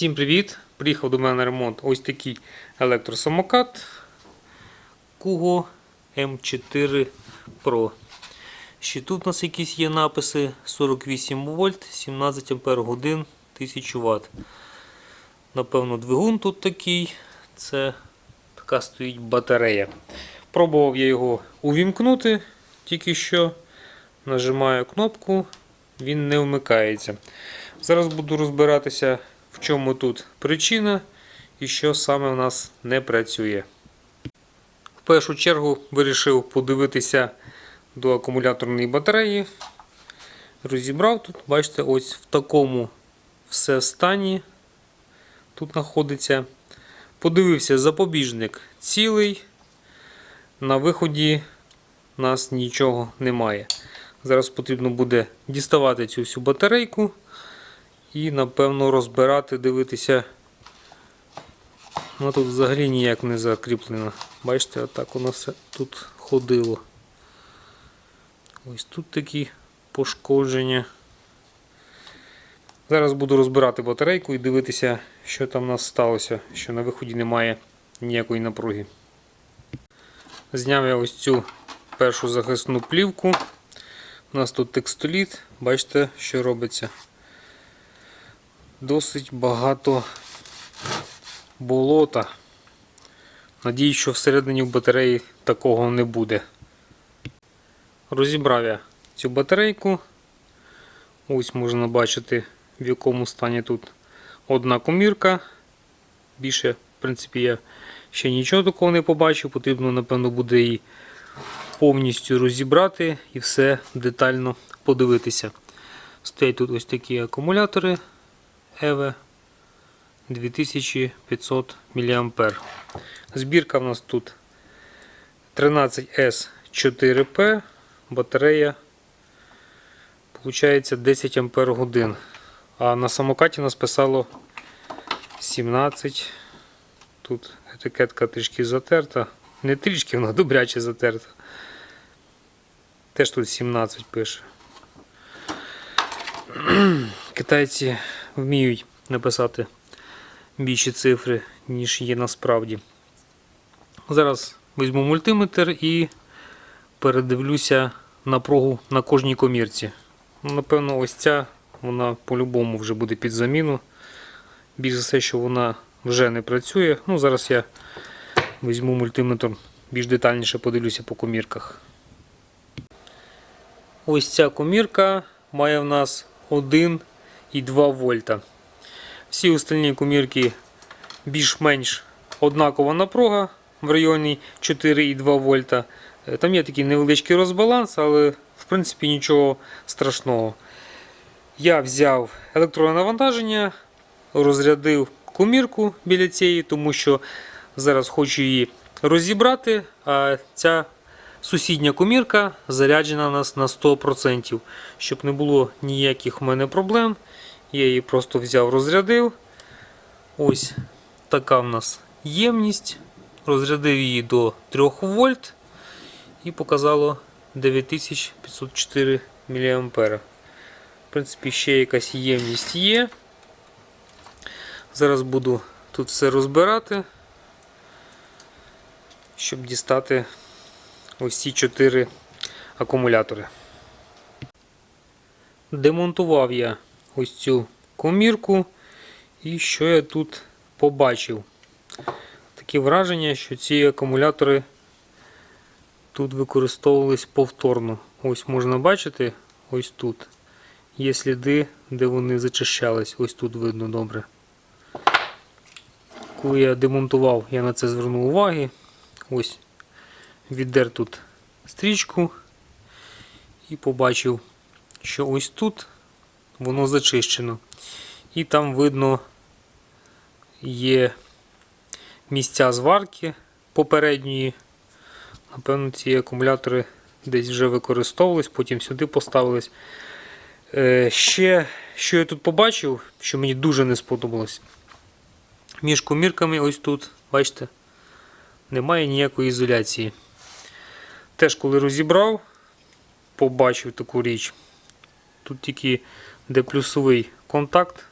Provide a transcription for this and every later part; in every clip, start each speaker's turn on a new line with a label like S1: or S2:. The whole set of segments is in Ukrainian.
S1: Всім привіт! Приїхав до мене на ремонт ось такий електросамокат Kugo M4 Pro. Ще тут у нас якісь є написи 48 вольт, 17 ампер годин, 1000 Вт. Напевно, двигун тут такий. Це така стоїть батарея. Пробував я його увімкнути, тільки що нажимаю кнопку, він не вмикається. Зараз буду розбиратися, чому тут причина і що саме в нас не працює. В першу чергу вирішив подивитися до акумуляторної батареї. Розібрав тут, бачите, ось в такому все стані. Тут знаходиться. Подивився запобіжник цілий. На виході нас нічого немає. Зараз потрібно буде діставати цю всю батарейку і, напевно, розбирати, дивитися. Вона тут взагалі ніяк не закріплена. Бачите, отак воно все тут ходило. Ось тут такі пошкодження. Зараз буду розбирати батарейку і дивитися, що там у нас сталося, що на виході немає ніякої напруги. Зняв я ось цю першу захисну плівку. У нас тут текстоліт, бачите, що робиться. Досить багато болота. Надіюсь, що всередині в батареї такого не буде. Розібрав я цю батарейку. Ось можна бачити, в якому стані тут одна комірка. Більше, в принципі, я ще нічого такого не побачив. Потрібно, напевно, буде її повністю розібрати і все детально подивитися. Стоять тут ось такі акумулятори EVE 2500 мА. Збірка в нас тут 13S4P, батарея Получається 10 ампер годин. А на самокаті нас писало 17. Тут етикетка трішки затерта. Не трішки, вона добряче затерта. Теж тут 17 пише. Китайці вміють написати більші цифри, ніж є насправді. Зараз візьму мультиметр і передивлюся напругу на кожній комірці. Напевно, ось ця вона по-любому вже буде під заміну. Більш за все, що вона вже не працює. Ну, Зараз я візьму мультиметр, більш детальніше подивлюся по комірках. Ось ця комірка має в нас 1,2 вольта. Всі остальні комірки більш-менш однакова напруга в районі 4,2 вольта. Е, Там є такий невеличкий розбаланс, але в принципі нічого страшного. Я взяв електронне навантаження, розрядив комірку біля цієї, тому що зараз хочу її розібрати, а ця сусідня комірка заряджена у нас на 100%. Щоб не було ніяких в мене проблем, я її просто взяв, розрядив. Ось така в нас ємність. Розрядив її до 3 вольт і показало 9504 мА. В принципі, ще якась ємність є. Зараз буду тут все розбирати, щоб дістати ось ці 4 акумулятори. Демонтував я ось цю комірку, і що я тут побачив? Таке враження, що ці акумулятори тут використовувались повторно. Ось можна бачити, ось тут є сліди, де вони зачищались. Ось тут видно добре. Коли я демонтував, я на це звернув уваги. Ось віддер тут стрічку і побачив, що ось тут воно зачищено. І там видно є місця зварки попередньої. Напевно, ці акумулятори десь вже використовувались, потім сюди поставились. Е, ще, що я тут побачив, що мені дуже не сподобалось. Між комірками ось тут, бачите, немає ніякої ізоляції. Теж, коли розібрав, побачив таку річ. Тут тільки де плюсовий контакт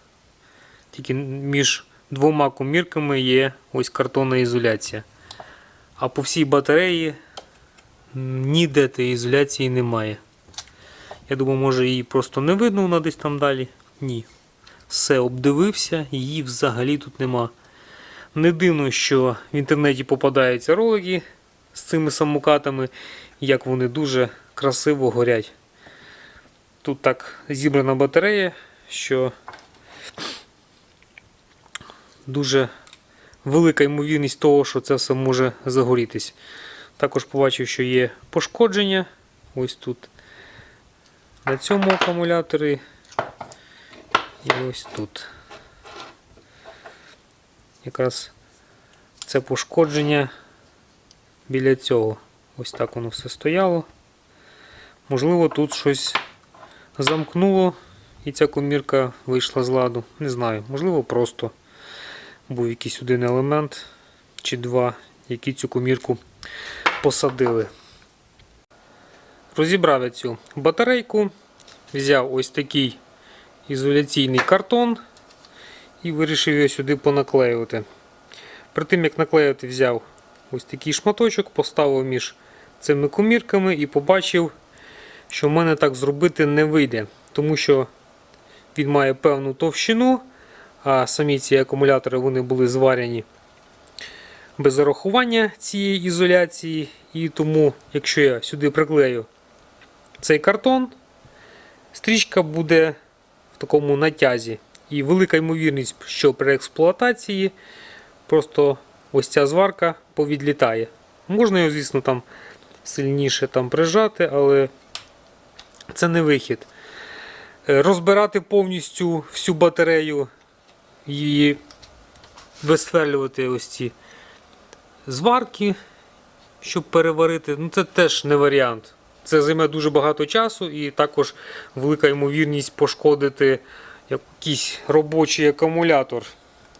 S1: Тільки між двома комірками є ось картонна ізоляція. А по всій батареї ніде тієї ізоляції немає. Я думаю, може її просто не видно, вона десь там далі. Ні. Все обдивився, її взагалі тут нема. Не дивно, що в інтернеті попадаються ролики з цими самокатами, як вони дуже красиво горять. Тут так зібрана батарея, що дуже велика ймовірність того, що це все може загорітись. Також побачив, що є пошкодження. Ось тут на цьому акумуляторі і ось тут. Якраз це пошкодження біля цього. Ось так воно все стояло. Можливо, тут щось замкнуло і ця комірка вийшла з ладу. Не знаю, можливо, просто був якийсь один елемент чи два, які цю комірку посадили. Розібрав я цю батарейку, взяв ось такий ізоляційний картон і вирішив його сюди понаклеювати. Перед тим як наклеювати, взяв ось такий шматочок, поставив між цими комірками і побачив, що в мене так зробити не вийде, тому що він має певну товщину, а самі ці акумулятори вони були зварені без зарахування цієї ізоляції. І тому, якщо я сюди приклею цей картон, стрічка буде в такому натязі. І велика ймовірність, що при експлуатації просто ось ця зварка повідлітає. Можна його, звісно, там сильніше там прижати, але це не вихід. Е, Розбирати повністю всю батарею і висверлювати ось ці зварки, щоб переварити, ну це теж не варіант. Це займе дуже багато часу і також велика ймовірність пошкодити якийсь робочий акумулятор.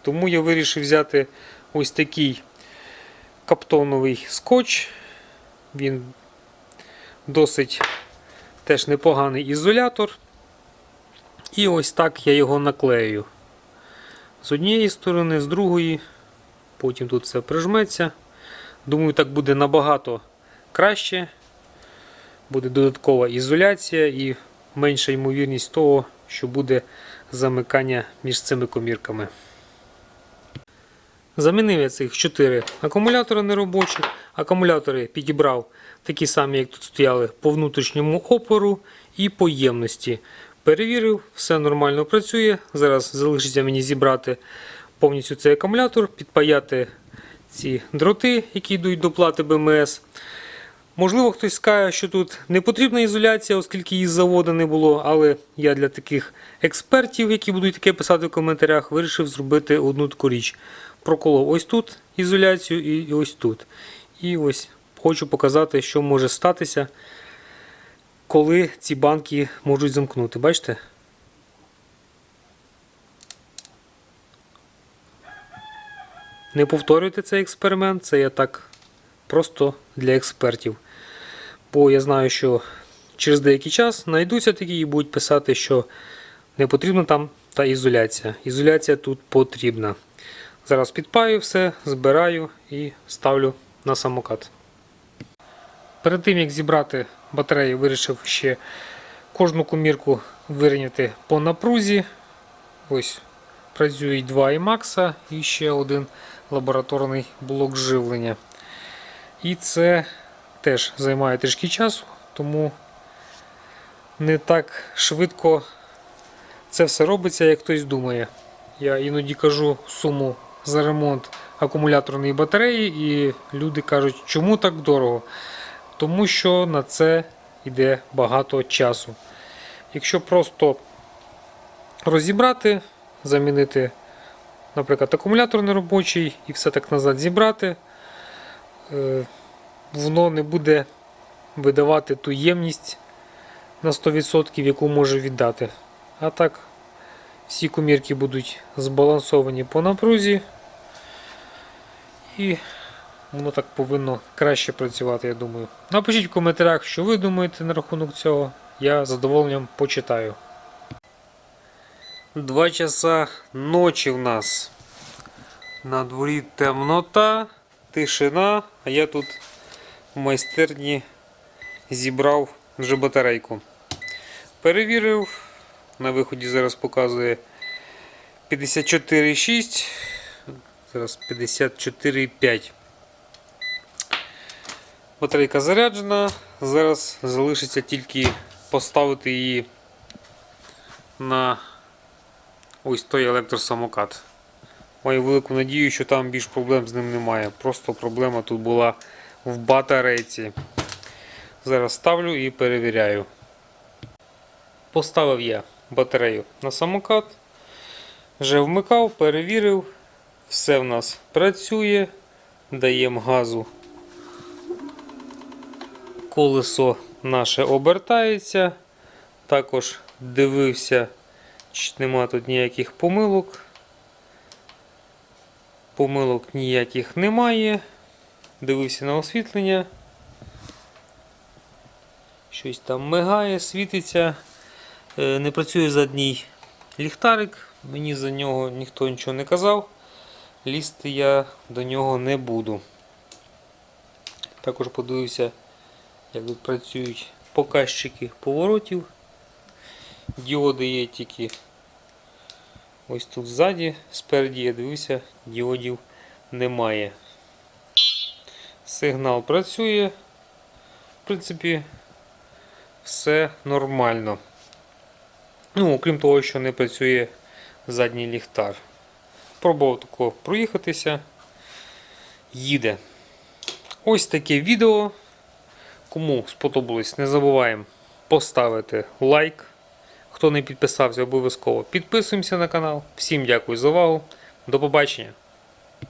S1: Тому я вирішив взяти ось такий каптоновий скотч. Він досить теж непоганий ізолятор. І ось так я його наклею. З однієї сторони, з другої, потім тут все прижметься. Думаю, так буде набагато краще. Буде додаткова ізоляція і менша ймовірність того, що буде замикання між цими комірками. Замінив я цих 4 акумулятори неробочі. Акумулятори підібрав такі самі, як тут стояли, по внутрішньому опору і по ємності. Перевірив, все нормально працює. Зараз залишиться мені зібрати повністю цей акумулятор, підпаяти ці дроти, які йдуть до плати БМС. Можливо, хтось скаже, що тут не потрібна ізоляція, оскільки її з заводу не було, але я для таких експертів, які будуть таке писати в коментарях, вирішив зробити одну таку річ. Проколов ось тут ізоляцію і ось тут. І ось хочу показати, що може статися, коли ці банки можуть замкнути. Бачите? Не повторюйте цей експеримент, це я так просто для експертів. Бо я знаю, що через деякий час знайдуться такі і будуть писати, що не потрібна там та ізоляція. Ізоляція тут потрібна. Зараз підпаю все, збираю і ставлю на самокат. Перед тим як зібрати батарею, вирішив ще кожну комірку вирівняти по напрузі. Ось працюють два IMAX і ще один лабораторний блок живлення. І це теж займає трішки часу, тому не так швидко це все робиться, як хтось думає. Я іноді кажу суму за ремонт акумуляторної батареї, і люди кажуть, чому так дорого? Тому що на це йде багато часу. Якщо просто розібрати, замінити, наприклад, акумулятор неробочий і все так назад зібрати, е, воно не буде видавати ту ємність на 100%, яку може віддати. А так, всі комірки будуть збалансовані по напрузі. І воно так повинно краще працювати, я думаю. Напишіть в коментарях, що ви думаєте на рахунок цього. Я з задоволенням почитаю. Два часа ночі в нас. На дворі темнота, тишина, а я тут в майстерні зібрав вже батарейку. Перевірив, на виході зараз показує 54,6, зараз 54,5. Батарейка заряджена, зараз залишиться тільки поставити її на ось той електросамокат. Маю велику надію, що там більш проблем з ним немає. Просто проблема тут була в батарейці. Зараз ставлю і перевіряю. Поставив я батарею на самокат. Вже вмикав, перевірив. Все в нас працює. Даємо газу. Колесо наше обертається. Також дивився, чи нема тут ніяких помилок. Помилок ніяких немає. Дивився на освітлення. Щось там мигає, світиться. Е, Не працює задній ліхтарик. Мені за нього ніхто нічого не казав. Лізти я до нього не буду. Також подивився, як тут працюють показчики поворотів. Діоди є тільки ось тут ззаді, спереді я дивився, діодів немає. Сигнал працює. В принципі, все нормально. Ну, окрім того, що не працює задній ліхтар. Пробував тако проїхатися. Їде. Ось таке відео. Кому сподобалось, не забуваємо поставити лайк. Хто не підписався, обов'язково підписуємося на канал. Всім дякую за увагу. До побачення!